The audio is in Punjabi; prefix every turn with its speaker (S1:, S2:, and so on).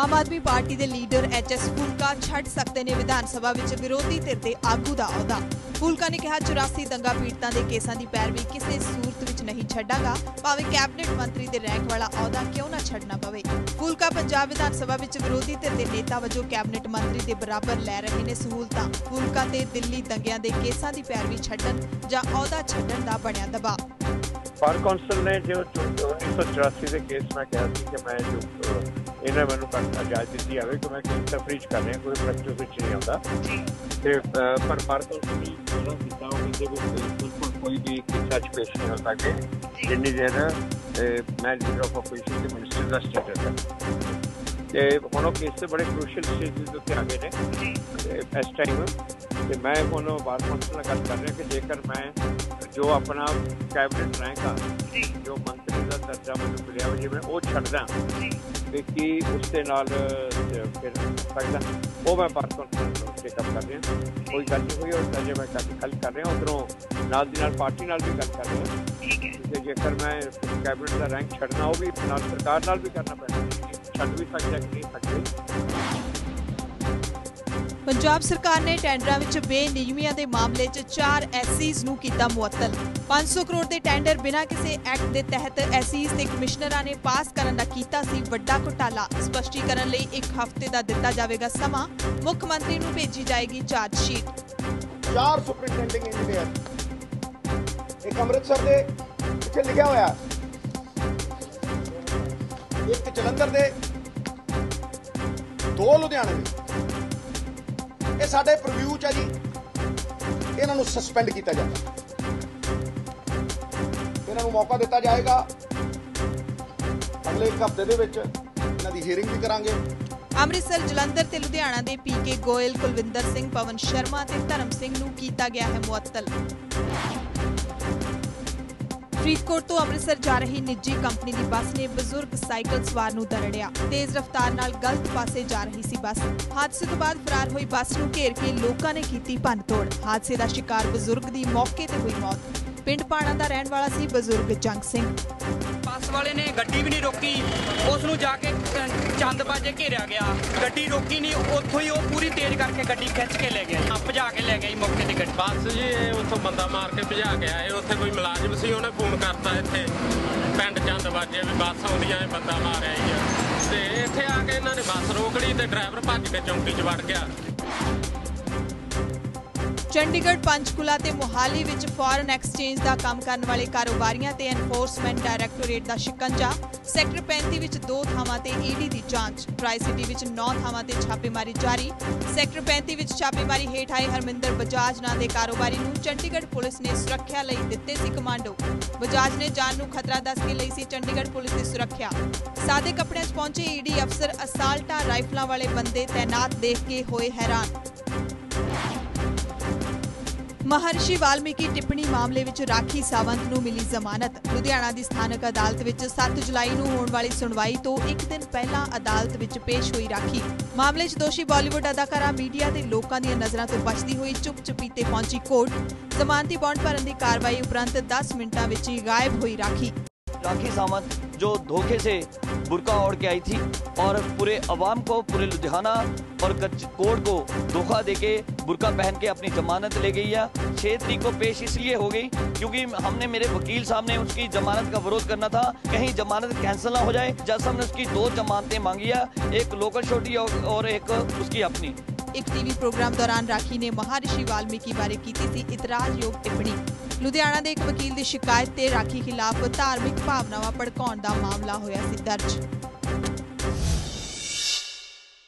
S1: ਆਮ ਆਦਮੀ ਪਾਰਟੀ ਦੇ ਲੀਡਰ ਐਚ ਐਸ ਫੂਲਕਾ ਛੱਡ ਸਕਦੇ ਨੇ ਵਿਧਾਨ ਸਭਾ ਵਿੱਚ ਵਿਰੋਧੀ ਧਿਰ ਦੇ ਆਗੂ ਦਾ ਅਹੁਦਾ। ਫੂਲਕਾ ਨੇ ਕਿਹਾ 84 ਦੰਗਾ ਪੀੜਤਾਂ ਦੇ ਕੇਸਾਂ ਦੀ ਪੈਰਵੀ ਕਿਸੇ ਸੂਰਤ ਵਿੱਚ ਨਹੀਂ ਛੱਡਾਗਾ ਭਾਵੇਂ ਕੈਬਨਿਟ ਮੰਤਰੀ ਦੇ ਰੈਂਕ ਵਾਲਾ ਅਹੁਦਾ ਕਿਉਂ ਨਾ ਛੱਡਣਾ ਪਵੇ ਫੂਲਕਾ ਪੰਜਾਬ ਵਿਧਾਨ ਸਭਾ ਵਿੱਚ ਵਿਰੋਧੀ ਧਿਰ ਦੇ ਨੇਤਾ ਵਜੋਂ ਕੈਬਨਿਟ ਮੰਤਰੀ ਦੇ ਬਰਾਬਰ ਲੈ ਰਹੇ ਨੇ ਸਹੂਲਤਾਂ ਫੂਲਕਾ ਤੇ ਦਿੱਲੀ ਦੰਗਿਆਂ ਦੇ ਕੇਸਾਂ ਦੀ ਪੈਰਵੀ ਛੱਡਣ ਜਾਂ ਅਹੁਦਾ ਛੱਡਣ ਦਾ ਬਣਿਆ ਦਬਾਅ
S2: ਬਾਰ ਕੌਂਸਲ ਨੇ ਜੋ 1984 ਦੇ ਕੇਸ ਮੈਂ ਕਿਹਾ ਸੀ ਕਿ ਮੈਂ ਜੋ ਇਹਨਾਂ ਮੈਨੂੰ ਕਰਨਾ ਇਜਾਜ਼ਤ ਦਿੱਤੀ ਜਾਵੇ ਕਿ ਮੈਂ ਕੇਸ ਤਫਰੀਜ ਕਰ ਰਿਹਾ ਕੋਈ ਪ੍ਰੈਕਟਿਸ ਵਿੱਚ ਨਹੀਂ ਆਉਂਦਾ ਤੇ ਪਰ ਬਾਰ ਕੌਂਸਲ ਨੇ ਜਿਹੜਾ ਕੀਤਾ ਉਹ ਕਹਿੰਦੇ ਵੀ ਬਿਲਕੁਲ ਕੋਈ ਵੀ ਕਿਸਾ ਚ ਪੇਸ਼ ਨਹੀਂ ਹੋ ਸਕਦੇ ਜਿੰਨੀ ਦੇਰ ਅਹ, ਮੈਂ ਲੀਡਰ ਆਫ ਆਪੋਜੀਸ਼ਨ ਤੇ ਮਿਨਿਸਟਰ ਦਾ ਸਟੇਟਸ ਹੈ। ਤੇ ਹੁਣ ਉਹ ਕੇਸ ਤੇ ਬੜੇ ਕ੍ਰੂਸ਼ੀਅਲ ਸਟੇਜਸ ਦੇ ਉੱਤੇ ਆ ਗਏ ਨੇ। ਤੇ ਇਸ ਟਾਈਮ ਤੇ ਮੈਂ ਹੁਣ ਬਾਰ ਕੌਂਸਲ ਨਾਲ ਗੱਲ ਕਰ ਰਿਹਾ ਕਿ ਜੇਕਰ ਮੈਂ ਜੋ ਆਪਣਾ ਕੈਬਨਿਟ ਰੈਂਕ ਆ ਜੋ। ਮੰਤਰੀ ਦਾ ਦਰਜਾ ਮੈਨੂੰ ਮਿਲਿਆ ਵਾ ਜੇ ਮੈਂ ਉਹ ਛੱਡਦਾ ਤੇ ਕੀ ਉਸ ਦੇ ਨਾਲ ਫਿਰ ਸਕਦਾ ਉਹ ਮੈਂ ਨੂੰ ਚੈੱਕਅਪ ਕਰ ਰਿਹਾ। ਕੋਈ ਗੱਲ ਨਹੀਂ ਹੋਈ ਔਰ ਅਜੇ ਮੈਂ ਗੱਲ ਕਰ ਰਿਹਾ ਉਧਰੋਂ ਨਾਲ ਦੀ ਨਾਲ ਪਾਰਟੀ ਨਾਲ ਵੀ ਗੱਲ ਕਰ ਰਿਹਾ। ਠੀਕ ਹੈ। ਤੇ ਜੇਕਰ ਮੈਂ ਕੈਬਨਿਟ ਦਾ ਰੈਂਕ ਛੱਡਣਾ ਉਹ ਵੀ ਨਾਲ ਸਰਕਾਰ ਨਾਲ ਵੀ ਕਰਨਾ ਪੈਣਾ। ਛੱਡ ਵੀ ਸਕਦਾ ਕਿ ਨਹੀਂ ਸਕਦੇ।
S1: ਪੰਜਾਬ ਸਰਕਾਰ ਨੇ ਟੈਂਡਰਾਂ ਵਿੱਚ ਬੇਨਿਯਮੀਆਂ ਦੇ ਮਾਮਲੇ 'ਚ 4 ਐਸਸੀਜ਼ ਨੂੰ ਕੀਤਾ ਮੁਅੱਤਲ। 500 ਕਰੋੜ ਦੇ ਟੈਂਡਰ ਬਿਨਾਂ ਕਿਸੇ ਐਕਟ ਦੇ ਤਹਿਤ ਐਸਸੀਜ਼ ਤੇ ਕਮਿਸ਼ਨਰਾਂ ਨੇ ਪਾਸ ਕਰਨ ਦਾ ਕੀਤਾ ਸੀ ਵੱਡਾ ਘੁਟਾਲਾ। ਸਪਸ਼ਟੀਕਰਨ ਲਈ ਇੱਕ ਹਫ਼ਤੇ ਦਾ ਦਿੱਤਾ ਜਾਵੇਗਾ ਸਮਾਂ। ਮੁੱਖ ਮੰਤਰੀ ਨੂੰ ਭੇਜੀ ਜਾਏਗੀ ਚਾਰਜ ਸ਼ੀਟ
S3: ਚਾਰ ਸੁਪਰਿੰਟੈਂਡਿੰਗ ਇੰਜੀਨੀਅਰ। ਇੱਕ ਅੰਮ੍ਰਿਤਸਰ ਦੇ, ਇੱਥੇ ਲਿਖਿਆ ਹੋਇਆ। ਇੱਕ ਜਲੰਧਰ ਦੇ, ਦੋ ਲੁਧਿਆਣੇ ਦੇ। ਇਹ ਸਾਡੇ ਪ੍ਰੀਵਿਊ ਚ ਹੈ ਜੀ। ਇਹਨਾਂ ਨੂੰ ਸਸਪੈਂਡ ਕੀਤਾ ਜਾਂਦਾ ਇਹਨਾਂ ਨੂੰ ਮੌਕਾ ਦਿੱਤਾ ਜਾਏਗਾ। ਅਗਲੇ ਇੱਕ ਹਫ਼ਤੇ ਦੇ ਵਿੱਚ ਇਹਨਾਂ ਦੀ ਹੀਅਰਿੰਗ ਵੀ ਕਰਾਂਗੇ।
S1: ਅੰਮ੍ਰਿਤਸਰ, ਜਲੰਧਰ ਤੇ ਲੁਧਿਆਣਾ ਦੇ ਪੀਕੇ ਗੋਇਲ, ਕੁਲਵਿੰਦਰ ਸਿੰਘ, ਪਵਨ ਸ਼ਰਮਾ ਤੇ ਧਰਮ ਸਿੰਘ ਨੂੰ ਕੀਤਾ ਗਿਆ ਹੈ ਮੁਅੱਤਲ। ਫਰੀਦਕੋਟ ਤੋਂ ਅੰਮ੍ਰਿਤਸਰ ਜਾ ਰਹੀ ਨਿੱਜੀ ਕੰਪਨੀ ਦੀ ਬੱਸ ਨੇ ਬਜ਼ੁਰਗ ਸਾਈਕਲ ਸਵਾਰ ਨੂੰ ਦਰੜਿਆ। ਤੇਜ਼ ਰਫ਼ਤਾਰ ਨਾਲ ਗਲਤ ਪਾਸੇ ਜਾ ਰਹੀ ਸੀ ਬੱਸ। ਹਾਦਸੇ ਤੋਂ ਬਾਅਦ ਫਰਾਰ ਹੋਈ ਬੱਸ ਨੂੰ ਘੇਰ ਕੇ ਲੋਕਾਂ ਨੇ ਕੀਤੀ ਭੰਨਤੋੜ ਹਾਦਸੇ ਦਾ ਸ਼ਿਕਾਰ ਬਜ਼ੁਰਗ ਦੀ ਮੌਕੇ ਤੇ ਹੋਈ ਮੌਤ। ਪਿੰਡ ਪਾਣਾ ਦਾ ਰਹਿਣ ਵਾਲਾ ਸੀ ਬਜ਼ੁਰਗ ਜੰਗ ਸਿੰਘ।
S4: ਬੱਸ ਵਾਲੇ ਨੇ ਗੱਡੀ ਵੀ ਨਹੀਂ ਰੋਕੀ। ਉਸ ਨੂੰ ਜਾ ਕੇ ਚੰਦ ਬਾਜੇ ਘੇਰਿਆ ਗਿਆ। ਗੱਡੀ ਰੋਕੀ ਨਹੀਂ ਉੱਥੋਂ ਹੀ ਉਹ ਪੂਰੀ ਤੇਜ਼ ਕਰਕੇ ਗੱਡੀ ਖਿੱਚ ਕੇ ਲੈ ਗਿਆ। ਭਜਾ ਕੇ ਲੈ ਗਿਆ ਜੀ ਮੌਕੇ ਤੇ ਗੱਡੀ।
S5: ਬੱਸ ਜੀ ਇਹ ਉੱਥੋਂ ਬੰਦਾ ਮਾਰ ਕੇ ਭਜਾ ਕੇ ਆਏ ਉੱਥੇ ਕੋਈ ਮੁਲਾਜ਼ਮ ਸੀ ਉਹਨੇ ਫੋਨ ਕਰਤਾ ਇੱਥੇ। ਪਿੰਡ ਚੰਦ ਵਾਜੇ ਵੀ ਬੱਸ ਆਉਂਦੀ ਆ ਇਹ ਬੰਦਾ ਮਾਰਿਆ ਹੀ ਆ। ਤੇ ਇੱਥੇ ਆ ਕੇ ਇਹਨਾਂ ਨੇ ਬੱਸ ਰੋਕ ਲਈ ਤੇ ਡਰਾਈਵਰ ਭੱਜ ਕੇ ਚੌਂਕੀ 'ਚ ਵੜ ਗਿਆ।
S1: ਚੰਡੀਗੜ੍ਹ, ਪੰਚਕੁਲਾ ਤੇ ਮੋਹਾਲੀ ਵਿੱਚ ਫੋਰਨ ਐਕਸਚੇਂਜ ਦਾ ਕੰਮ ਕਰਨ ਵਾਲੇ ਕਾਰੋਬਾਰੀਆਂ ਤੇ ਐਨਫੋਰਸਮੈਂਟ ਡਾਇਰੈਕਟੋਰੇਟ ਦਾ ਸ਼ਿਕੰਜਾ। ਸੈਕਟਰ 35 ਵਿੱਚ ਦੋ ਥਾਵਾਂ ਤੇ ਈਡੀ ਦੀ ਜਾਂਚ। ਟਰਾਈ ਸਿਟੀ ਵਿੱਚ 9 ਥਾਵਾਂ ਤੇ ਛਾਪੇਮਾਰੀ ਜਾਰੀ। ਸੈਕਟਰ 35 ਵਿੱਚ ਛਾਪੇਮਾਰੀ ਹੇਠ ਆਏ ਹਰਮਿੰਦਰ ਬਜਾਜ ਨਾਂ ਦੇ ਕਾਰੋਬਾਰੀ ਨੂੰ ਚੰਡੀਗੜ੍ਹ ਪੁਲਿਸ ਨੇ ਸੁਰੱਖਿਆ ਲਈ ਦਿੱਤੇ ਸੀ ਕਮਾਂਡੋ। ਬਜਾਜ ਨੇ ਜਾਨ ਨੂੰ ਖਤਰਾ ਦੱਸ ਕੇ ਲਈ ਸੀ ਚੰਡੀਗੜ੍ਹ ਪੁਲਿਸ ਦੀ ਸੁਰੱਖਿਆ। ਸਾਦੇ ਕੱਪੜਿਆਂ 'ਚ ਪਹੁੰਚੇ ਈਡੀ ਅਫਸਰ ਅਸਾਲਟਾ ਰਾਈਫਲਾਂ ਵਾਲੇ ਬੰਦੇ ਤੈਨਾਤ ਦੇਖ ਕੇ ਹੋਏ ਹੈਰਾਨ। ਮਹਰਸ਼ੀ ਵਾਲਮੀਕੀ ਟਿੱਪਣੀ ਮਾਮਲੇ ਵਿੱਚ ਰਾਖੀ ਸਾਵੰਤ ਨੂੰ ਮਿਲੀ ਜ਼ਮਾਨਤ। ਲੁਧਿਆਣਾ ਦੀ ਸਥਾਨਕ ਅਦਾਲਤ ਵਿੱਚ 7 ਜੁਲਾਈ ਨੂੰ ਹੋਣ ਵਾਲੀ ਸੁਣਵਾਈ ਤੋਂ ਇੱਕ ਦਿਨ ਪਹਿਲਾਂ ਅਦਾਲਤ ਵਿੱਚ ਪੇਸ਼ ਹੋਈ ਰਾਖੀ। ਮਾਮਲੇ 'ਚ ਦੋਸ਼ੀ ਬਾਲੀਵੁੱਡ ਅਦਾਕਾਰਾ, ਮੀਡੀਆ ਤੇ ਲੋਕਾਂ ਦੀਆਂ ਨਜ਼ਰਾਂ ਤੋਂ ਬਚਦੀ ਹੋਈ ਚੁੱਪ-ਚੁਪੀਤੇ ਪਹੁੰਚੀ ਕੋਰਟ। ਜ਼ਮਾਨਤੀ ਬੌਂਡ ਭਰਨ ਦੀ ਕਾਰਵਾਈ ਉਪਰੰਤ 10 ਮਿੰਟਾਂ ਵਿੱਚ ਹੀ ਗਾਇਬ ਹੋਈ ਰਾਖੀ।
S6: राखी सावंत जो धोखे से बुरका ओढ़ के आई थी और पूरे अवाम को, पूरे लुधियाना और कोर्ट को धोखा देके बुरका पहन के अपनी जमानत ले गई है। छह तरीक को पेश इसलिए हो गई क्योंकि हमने मेरे वकील साहब ने उसकी जमानत का विरोध करना था। कहीं जमानत कैंसिल ना हो जाए जज साहब ने उसकी दो जमानतें मांगी है, एक लोकल छोटी और एक उसकी अपनी।
S1: ਇੱਕ ਟੀਵੀ ਪ੍ਰੋਗਰਾਮ ਦੌਰਾਨ ਰਾਖੀ ਨੇ ਮਹਾਰਿਸ਼ੀ ਵਾਲਮੀਕੀ ਬਾਰੇ ਕੀਤੀ ਸੀ ਇਤਰਾਜ਼ਯੋਗ ਟਿੱਪਣੀ। ਲੁਧਿਆਣਾ ਦੇ ਇੱਕ ਵਕੀਲ ਦੀ ਸ਼ਿਕਾਇਤ ਤੇ ਰਾਖੀ ਖਿਲਾਫ ਧਾਰਮਿਕ ਭਾਵਨਾਵਾਂ ਭੜਕਾਉਣ ਦਾ ਮਾਮਲਾ ਹੋਇਆ ਸੀ ਦਰਜ।